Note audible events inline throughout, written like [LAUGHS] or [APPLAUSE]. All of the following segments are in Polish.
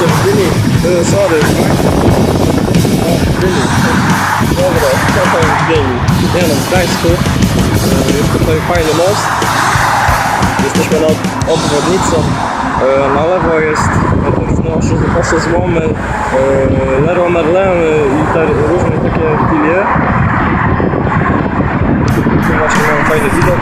Jeszcze e, sorry. Dobra? Nie no, w Gdańsku. E, Jest tutaj fajny most. Jesteśmy nad obwodnicą. E, Na lewo jest no, nasze złomy, e, Leroy Merleny i te różne takie filie. Tu właśnie mamy fajny widok.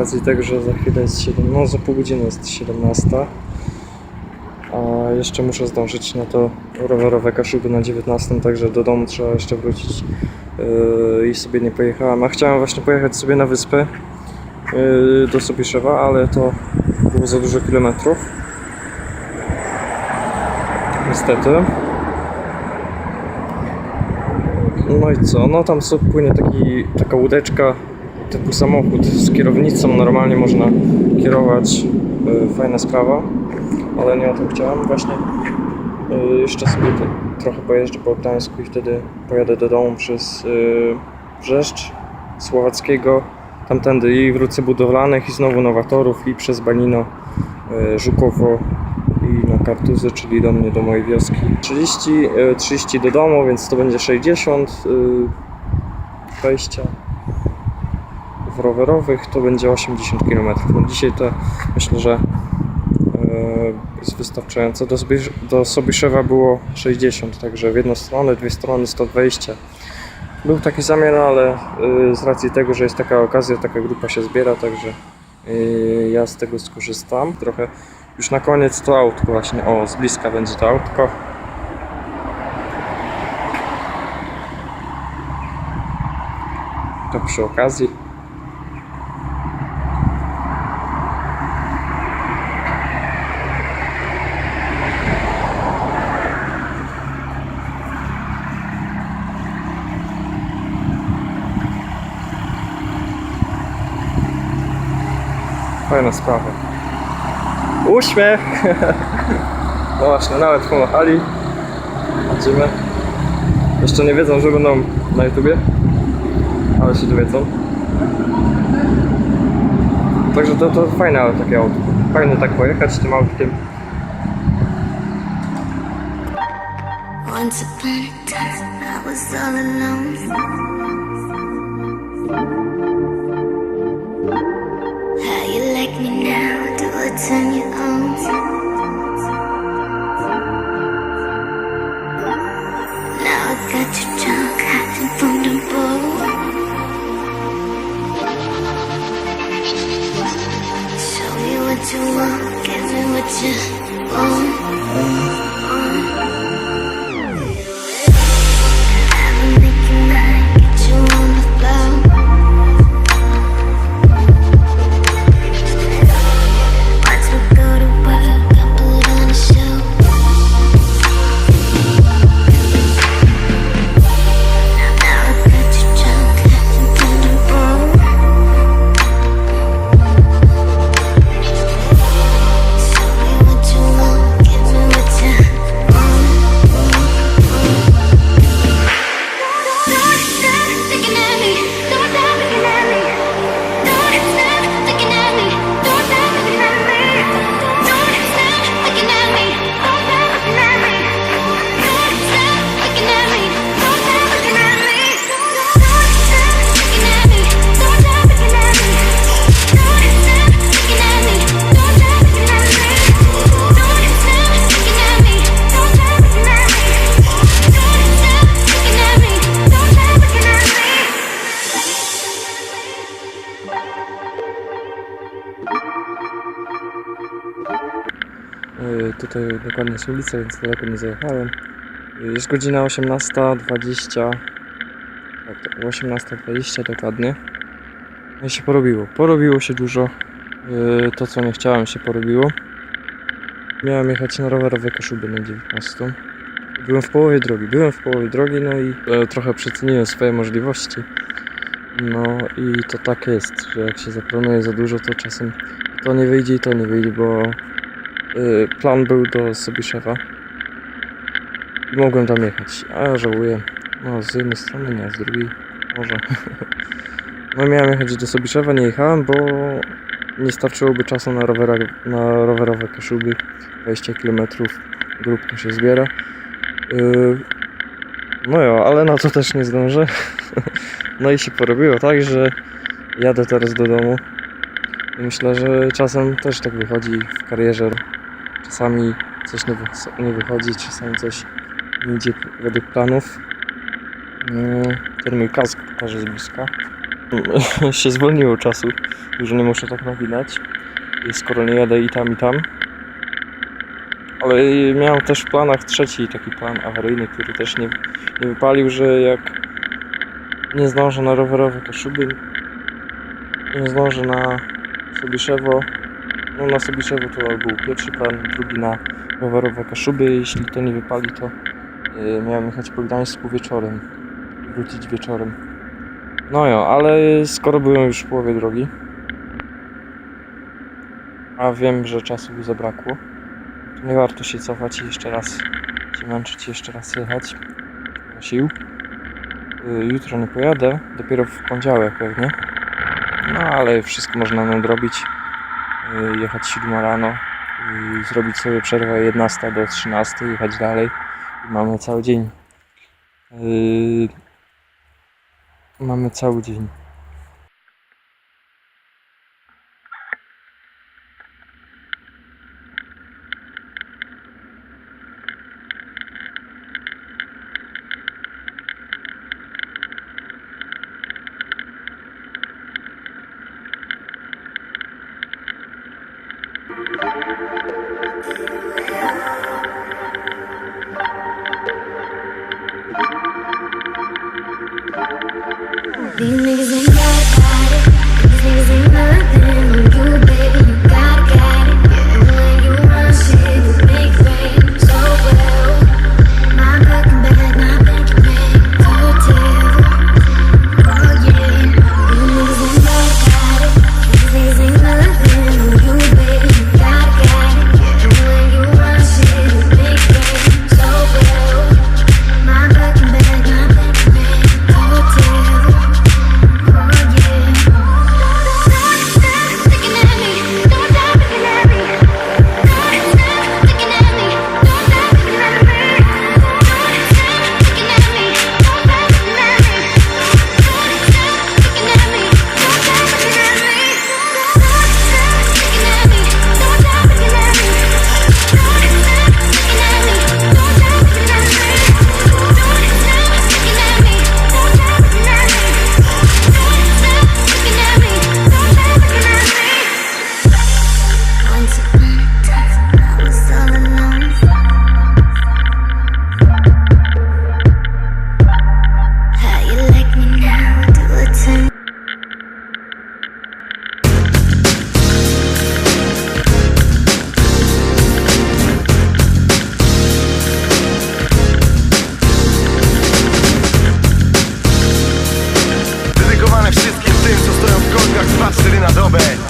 Racji tego, że za chwilę jest 7, no za pół godziny jest 17, a jeszcze muszę zdążyć na to rowerowe kaszuby na 19, także do domu trzeba jeszcze wrócić eee, i sobie nie pojechałem. A chciałem właśnie pojechać sobie na wyspę eee, do Sobiszewa, ale to było za dużo kilometrów. Niestety. No i co? No tam sobie płynie taki, taka łódeczka typu samochód z kierownicą. Normalnie można kierować. E, Fajna sprawa, ale nie o tym chciałem. Właśnie e, jeszcze sobie trochę pojeżdżę po Gdańsku i wtedy pojadę do domu przez e, Brzeszcz Słowackiego, tamtędy i wrócę budowlanych i znowu Nowatorów i przez Banino, Żukowo i na Kartuzy, czyli do mnie, do mojej wioski. 30, e, 30 do domu, więc to będzie 60 e, 20 w rowerowych to będzie 80 km. No dzisiaj to myślę, że e, jest wystarczająco. Do, Zbysz- do Sobiszewa było 60, także w jedną stronę, dwie strony 120. Był taki zamiar, ale e, z racji tego, że jest taka okazja, taka grupa się zbiera, także e, ja z tego skorzystam. Trochę już na koniec to autko właśnie, o z bliska będzie to autko. To przy okazji. Fajna sprawa. Uśmiech! [LAUGHS] No właśnie, nawet pomachali. Widzimy. Jeszcze nie wiedzą, że będą na YouTubie, ale się dowiedzą. Także to, to fajne takie auto. Fajne tak pojechać tym autkiem. Once upon a time, I was all alone. On? Now I got you drunk, the bull. Show me what you want, give me what you want. Tutaj dokładnie jest ulica, więc daleko nie zajechałem. Yy, Jest godzina 18.20. Tak, tak, 18.20 dokładnie. No i się porobiło. Porobiło się dużo. Yy, To co nie chciałem się porobiło. Miałem jechać na rowerowe Kaszuby na 19. Byłem w połowie drogi, byłem w połowie drogi, no i e, trochę przeceniłem swoje możliwości. No i to tak jest, że jak się zaplanuje za dużo, to czasem to nie wyjdzie i to nie wyjdzie, bo plan był do Sobiszewa i mogłem tam jechać, a żałuję. No, z jednej strony nie, z drugiej może. [LAUGHS] No miałem jechać do Sobiszewa, nie jechałem, bo nie starczyłoby czasu na, rowera, na rowerowe kaszuby. 20 km grupką się zbiera. Y, No jo, ale na to też nie zdążę. [LAUGHS] No i się porobiło tak, że jadę teraz do domu. Myślę, że czasem też tak wychodzi w karierze. Czasami coś nie, wy- nie wychodzi, czasami coś nie idzie według planów. Mm, Ten mój kask pokażę z bliska. [LAUGHS] się zwolniło czasu, już nie muszę tak nawinać. Skoro nie jadę i tam i tam. Ale miałem też w planach trzeci taki plan awaryjny, który też nie, nie wypalił, że jak nie zdążę na rowerowe kaszuby, nie zdążę na Sobiszewo. No na Sobiszewo to był pierwszy plan, drugi na rowerowe kaszuby. Jeśli to nie wypali, to yy, miałem jechać po Gdańsku wieczorem, wrócić wieczorem. No jo, ale skoro byłem już w połowie drogi, a wiem, że czasu by zabrakło, to nie warto się cofać i jeszcze raz się męczyć, jeszcze raz jechać. Sił. Y, Jutro nie pojadę, dopiero w poniedziałek pewnie. No ale wszystko można nadrobić. Y, Jechać 7 rano i zrobić sobie przerwę 11 do 13, jechać dalej. I mamy cały dzień. Y, Mamy cały dzień. na dobę.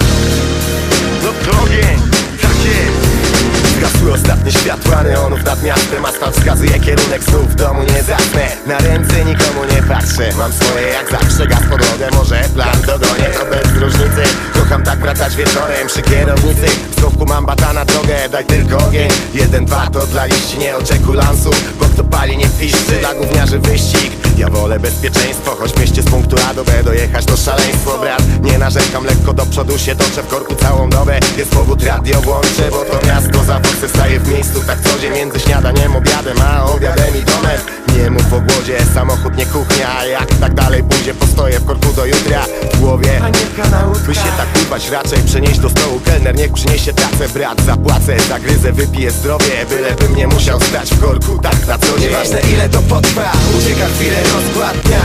Nad miastem Asfalt wskazuje kierunek znów domu nie zasnę Na ręce nikomu nie patrzę. Mam swoje jak zawsze gaz podłogę Może plan dogonię. To bez różnicy Kocham tak wracać wieczorem przy kierownicy. W schowku mam bata na drogę Daj tylko ogień. Jeden, dwa to dla liści nie oczekuj lansu Bo kto pali nie piszczy. Dla gówniarzy wyścig Ja wolę bezpieczeństwo. Choć mieście z punktu A do B dojechać to szaleństwo. Brat, nie narzekam lekko do przodu się toczę. W korku całą dobę Jest powód radio włączę Bo to miasto za foksy staje w miejscu Tak co dzień między śniadaniem, obiadem A obiadem i domem. Nie mów o głodzie, samochód nie kuchnia Jak tak dalej pójdzie postoję w korku do jutra. W głowie, By się tak urwać raczej przenieść do stołu Kelner niech przyniesie tacę, brat zapłacę Zagryzę, wypiję zdrowie Bylebym nie musiał stać w korku tak na co dzień. Nieważne ile to potrwa, ucieka chwilę rozkład dnia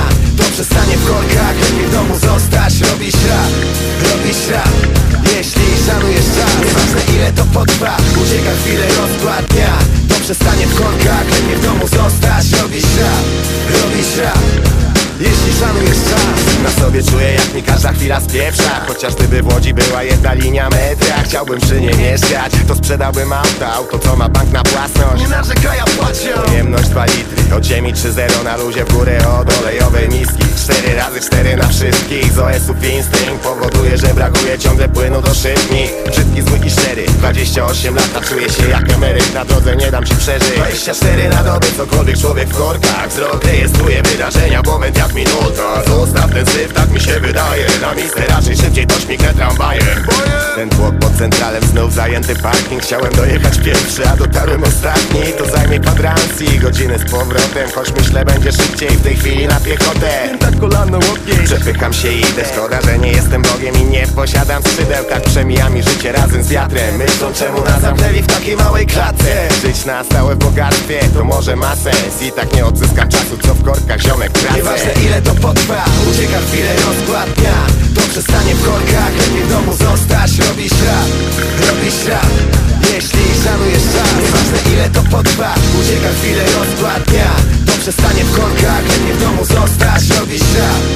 przestanie w korkach, lepiej w domu zostać. Robisz rap, robisz rap Jeśli szanujesz czas Nieważne ile to potrwa, ucieka chwilę rozkład dnia. To przestanie w korkach, lepiej w domu zostać. Robisz rap, robisz rap jeśli szanujesz czas Na sobie czuję jak mi każda chwila spieprza. Chociaż gdyby w Łodzi była jedna linia metra Chciałbym przy niej mieszkać. To sprzedałbym auto, auto co ma bank na własność. Nie narzekaj, a płacią Pojemność 2 litry, od ziemi 3-0 na luzie w górę od olejowej miski 4 razy 4 na wszystkich. Z OS-ów instynkt powoduje, że brakuje ciągle płynu do szybki. Brzydki, zły i szczery 28 lat, a czuję się jak emeryt. Na drodze nie dam ci przeżyć. 24 na dobę, cokolwiek człowiek w korkach Wzrok rejestruje wydarzenia, moment jak minuta. Zostaw ten syf, tak mi się wydaje. Na miejsce raczej szybciej to śmignę tramwajem. Ten tłok pod centralem znów zajęty parking. Chciałem dojechać pierwszy, a dotarłem ostatni. To zajmie kwadrans i godziny z powrotem. Choć myślę będzie szybciej w tej chwili na piechotę Tak kolano łopie Przepycham się i idę, szkoda, że nie jestem Bogiem I nie posiadam skrzydeł, tak przemija mi życie razem z wiatrem. Myślą czemu nas zamknęli w takiej małej klatce? Żyć na stałe w bogactwie, to może ma sens. I tak nie odzyskam czasu, co w korkach ziomek tracę Nieważne ile to potrwa, ucieka chwilę rozkład dnia. To przestanie w korkach, lepiej w domu zostać. Robisz rap, robisz rap. Jeśli szanujesz czas. Nieważne ile to potrwa, ucieka chwilę rozkład dnia To przestanie w korkach, lepiej w domu zostać Robisz rap, robisz rap